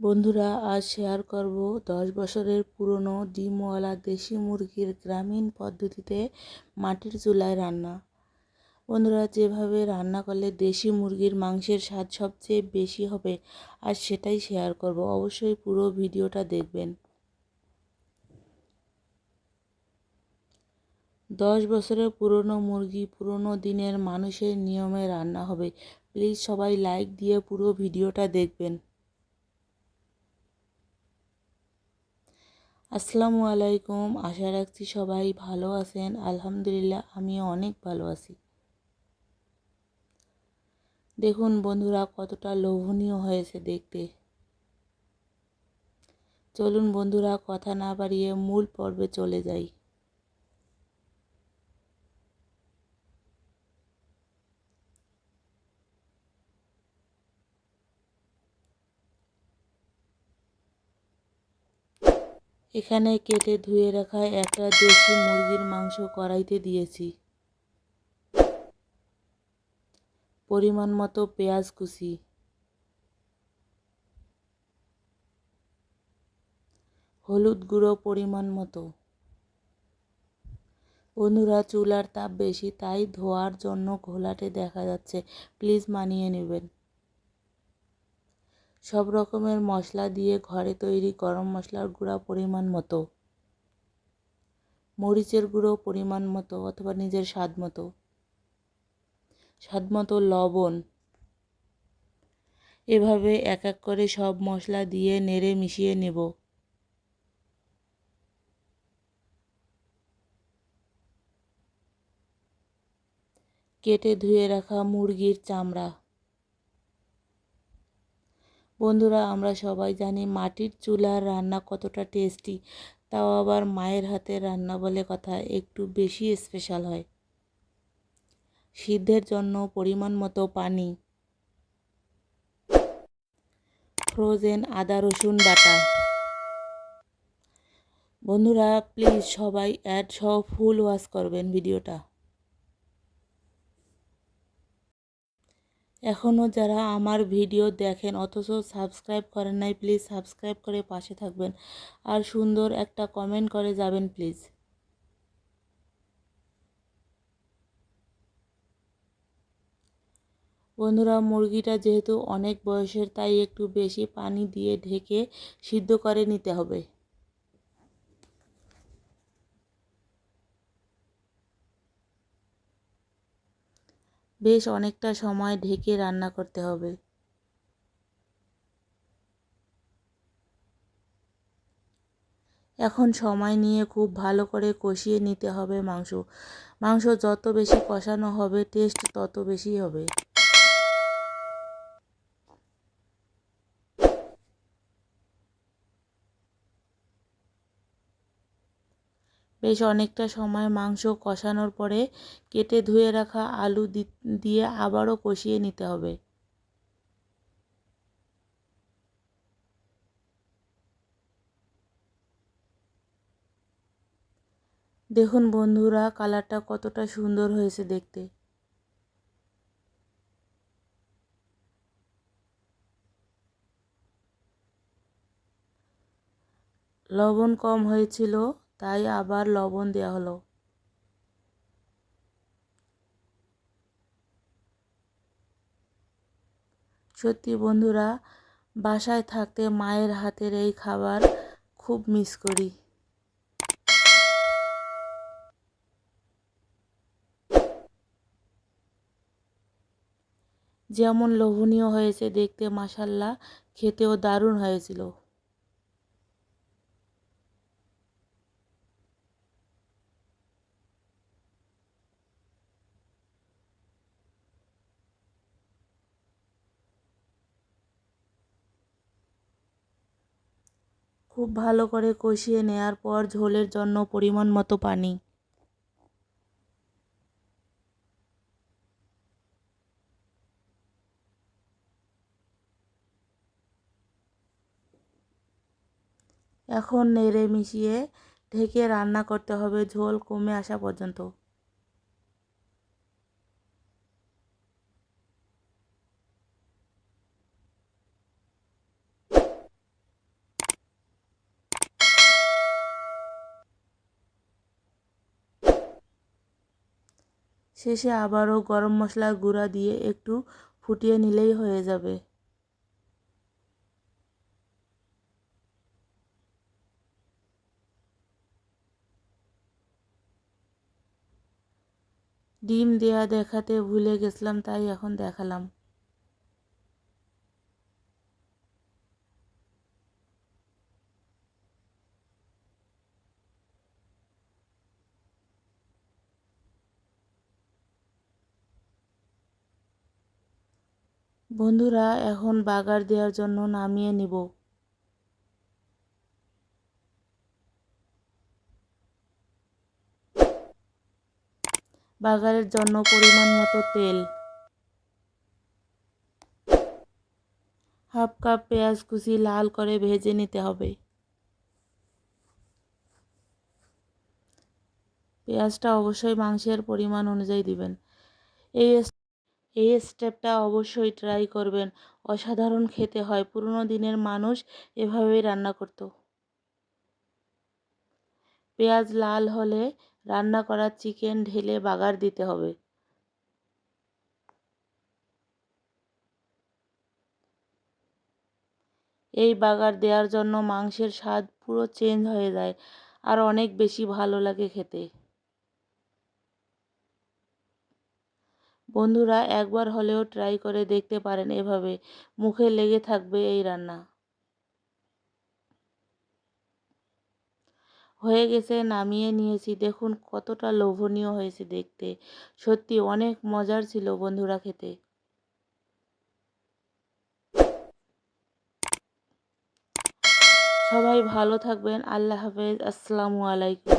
বন্ধুরা, আজ শেয়ার করব দশ বছরের পুরনো ডিমওয়ালা দেশি মুরগির গ্রামীণ পদ্ধতিতে মাটির চুলায় রান্না। বন্ধুরা, যেভাবে রান্না করলে দেশি মুরগির মাংসের স্বাদ সবচেয়ে বেশি হবে আর সেটাই শেয়ার করব। অবশ্যই পুরো ভিডিওটা দেখবেন। দশ বছরের পুরনো মুরগি পুরনো দিনের মানুষের নিয়মে রান্না হবে। প্লিজ সবাই লাইক দিয়ে পুরো ভিডিওটা দেখবেন। আসসালামু আলাইকুম। আশা রাখছি সবাই ভালো আছেন। আলহামদুলিল্লাহ আমি অনেক ভালো আছি। দেখুন বন্ধুরা, কতটা লোভনীয় হয়েছে দেখতে। চলুন বন্ধুরা, কথা না বাড়িয়ে মূল পর্বে চলে যাই। এখানে কেটে ধুয়ে রাখা একটা দেশি মুরগির মাংস কড়াইতে দিয়েছি। পরিমাণ মতো পেঁয়াজ কুচি। হলুদ গুঁড়ো পরিমাণ মতো। বন্ধুরা, চুলার তাপ বেশি, তাই ধোয়ার জন্য ঘোলাটে দেখা যাচ্ছে। প্লিজ মানিয়ে নেবেন। সব রকমের মশলা দিয়ে ঘরে তৈরি গরম মশলার গুঁড়া পরিমাণ মতো। মরিচের গুঁড়ো পরিমাণ মতো অথবা নিজের স্বাদ মতো। স্বাদ মতো লবণ। এভাবে এক এক করে সব মশলা দিয়ে নেড়ে মিশিয়ে নেব। কেটে ধুয়ে রাখা মুরগির চামড়া। বন্ধুরা, আমরা সবাই জানি মাটির চুলার রান্না কতটা টেস্টি। তাও আবার মায়ের হাতের রান্না বলে কথা একটু বেশি স্পেশাল হয়। সিদ্ধের জন্য পরিমাণ মতো পানি। ফ্রোজেন আদা, রসুন, বাটা। বন্ধুরা প্লিজ সবাই অ্যাড সহ ফুল ওয়াশ করবেন ভিডিওটা এখনও যারা আমার ভিডিও দেখেন, অথচ সাবস্ক্রাইব করেন নাই, প্লিজ সাবস্ক্রাইব করে পাশে থাকবেন। আর সুন্দর একটা কমেন্ট করে যাবেন, প্লিজ। বন্ধুরা, মুরগিটা যেহেতু অনেক বয়সের, তাই একটু বেশি পানি দিয়ে ঢেকে সিদ্ধ করে নিতে হবে। বেশ অনেকটা সময় ঢেকে রান্না করতে হবে। এখন সময় নিয়ে খুব ভালো করে কষিয়ে নিতে হবে মাংস। মাংস যত বেশি কষানো হবে টেস্ট তত বেশি হবে। বেশ অনেকটা সময় মাংস কষানোর পরে কেটে ধুয়ে রাখা আলু দিয়ে আবারও কষিয়ে নিতে হবে। দেখুন বন্ধুরা, কালারটা কতটা সুন্দর হয়েছে দেখতে। লবণ কম হয়েছিল তাই আবার লবণ দেওয়া হলো। সত্যি বন্ধুরা, বাসায় থাকতে মায়ের হাতের এই খাবার খুব মিস করি। যেমন লোভনীয় হয়েছে দেখতে মাসাল্লা খেতেও দারুণ হয়েছিল। খুব ভালো করে কষিয়ে নেয়ার পর ঝোলের জন্য পরিমাণ মতো পানি। এখন নেড়ে মিশিয়ে ঢেকে রান্না করতে হবে ঝোল কমে আসা পর্যন্ত। শেষে আবারও গরম মশলার গুঁড়া দিয়ে একটু ফুটিয়ে নিলেই হয়ে যাবে। ডিম দেয়া দেখাতে ভুলে গেছিলাম, তাই এখন দেখালাম। বন্ধুরা, এখন বাগার দেওয়ার জন্য নামিয়ে নিব। বাগারের জন্য পরিমাণ মতো তেল। হাফ কাপ পেঁয়াজ কুচি লাল করে ভেজে নিতে হবে। পেঁয়াজটা অবশ্যই মাংসের পরিমাণ অনুযায়ী দিবেন। এই এই স্টেপটা অবশ্যই ট্রাই করবেন। অসাধারণ খেতে হয়। পুরনো দিনের মানুষ এভাবেই রান্না করতো। পেঁয়াজ লাল হলে রান্না করা চিকেন ঢেলে বাগার দিতে হবে। এই বাগার দেওয়ার জন্য মাংসের স্বাদ পুরো চেঞ্জ হয়ে যায়। আর অনেক বেশি ভালো লাগে খেতে। বন্ধুরা একবার হলেও ট্রাই করে দেখতে পারেন এভাবে। মুখে লেগে থাকবে এই রান্না। হয়ে গেছে, নামিয়ে নিয়েছি। দেখুন কতটা লোভনীয় হয়েছে দেখতে। সত্যি অনেক মজার ছিল বন্ধুরা খেতে। সবাই ভালো থাকবেন। আল্লাহ হাফেজ। আসসালামু আলাইকুম।